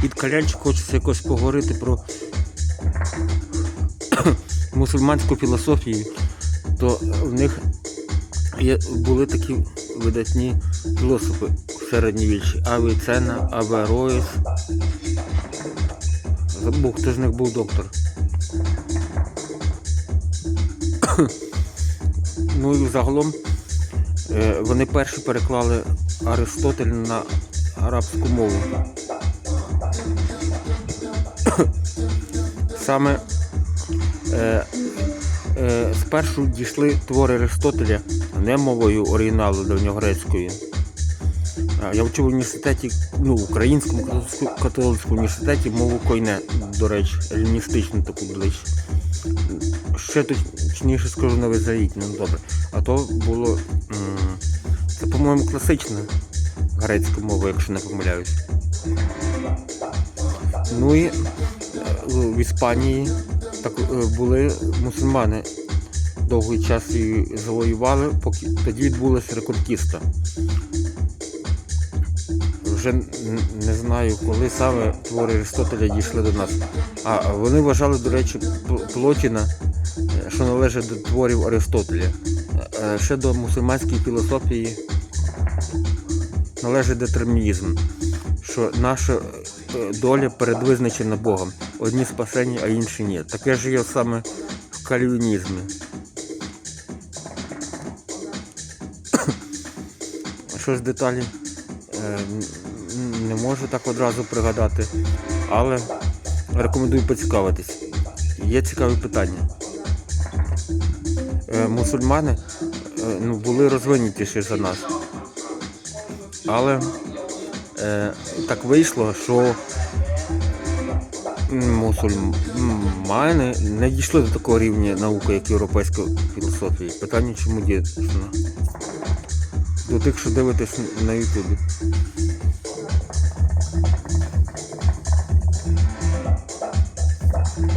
Під калянчик хочеться якось поговорити про мусульманську філософію, то в них є, були такі видатні філософи в середньовіччі. Авіцена, Авероїс. Забув, хто з них був доктор. ну і загалом е, вони перші переклали Аристотель на арабську мову. Саме е, е, спершу дійшли твори Аристотеля не мовою оригіналу давньогрецької. А, Я вчив в університеті, ну, в українському католицькому університеті мову койне, до речі, еліністичну таку ближче. Ще точніше скажу новозавітню, ну добре. А то було. Це, по-моєму, класична грецька мова, якщо не помиляюсь. Ну і в Іспанії так, е, були мусульмани. Довгий час її завоювали, поки тоді відбулася реконкіста. Вже не знаю, коли саме твори Аристотеля дійшли до нас. А вони вважали, до речі, Плотіна, е, що належить до творів Аристотеля. Е, Ще до мусульманської філософії належить детермінізм, що наша доля передвизначена Богом. Одні спасені, а інші ні. Таке ж є саме в кальвінізмі. Щось деталі е, не можу так одразу пригадати, але рекомендую поцікавитись. Є цікаві питання. Е, Мусульмани е, ну, були розвинутіші за нас. Але так вийшло, що мусульмани не дійшли до такого рівня науки, як європейська філософія. Питання чому дійсно? До тих, що дивитесь на Ютубі.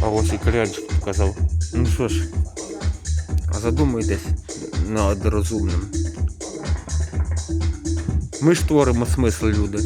А ось і калянчик показав. Ну що ж, а задумайтесь над розумним. Ми ж творимо смисл, люди.